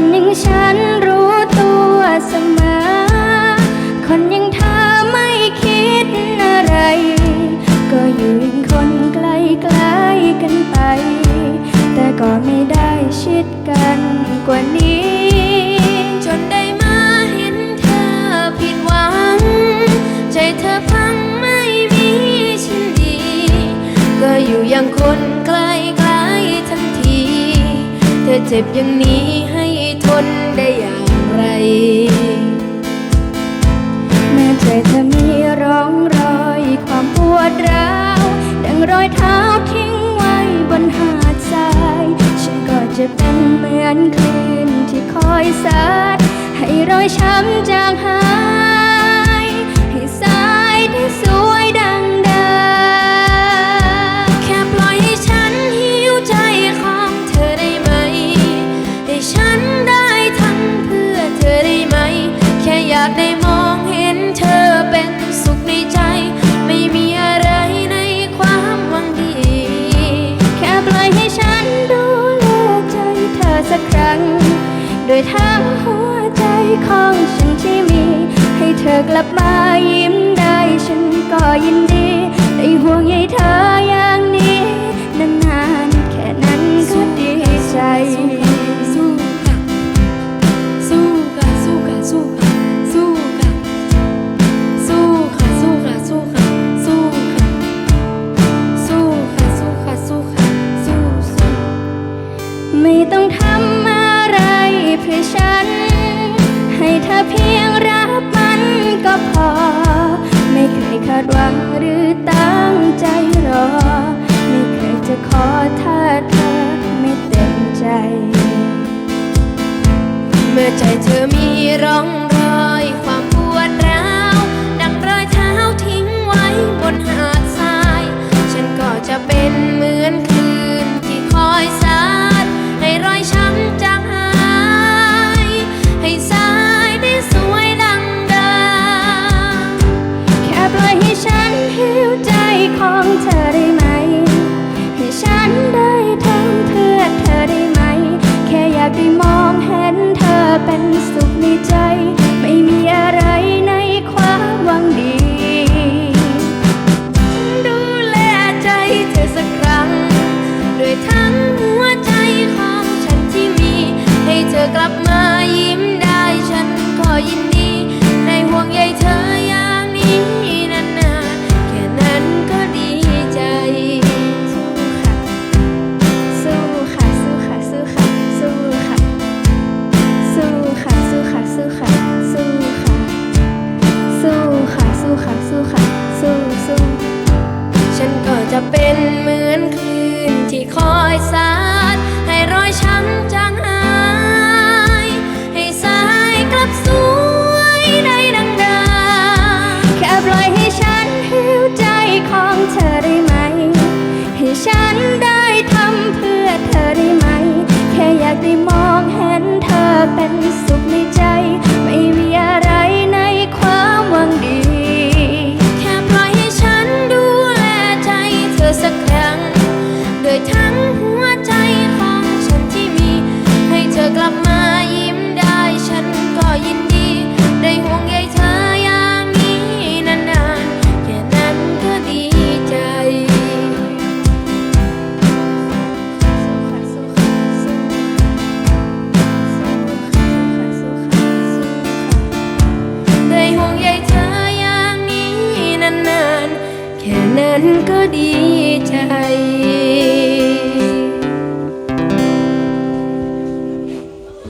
คนอยังฉันรู้ตัวเสมอ คนอยังเธอไม่คิดอะไร ก็อยู่อยังคนไกลไกลๆกันไป แต่ก็ไม่ได้ชิดกันกว่านี้ จนได้มาเห็นเธอผิดหวัง ใจเธอพังไม่มีชิ้นดี ก็อยู่อย่างคนใกล้ใกล้ทันที เธอเจ็บอย่างนี้ แม้ใจเธอมีร่องรอยความปวดร้าวดังรอยเท้าทิ้งไว้บนหาดทราย ฉันก็จะเป็นเหมือนคลื่นที่คอยซัดให้รอยช้ำจางหาย โดยทั้งหัวใจของฉันที่มี ให้เธอกลับมายิ้มได้ฉันก็ยินดีได้ห่วงใยเธอ ใจเธอมีร่องรอยความปวดร้าว ดังรอยเท้าทิ้งไว้บนหาดทราย ฉันก็จะเป็นเหมือนคืนที่คอยสาดให้รอยช้ำจางหายให้สายได้สวยดังเดิมแค่ปล่อยให้ฉันหิวใจของเธอ ยินดีในห่วงใยเธออย่างนี้นั้น นั้นก็ดีใจ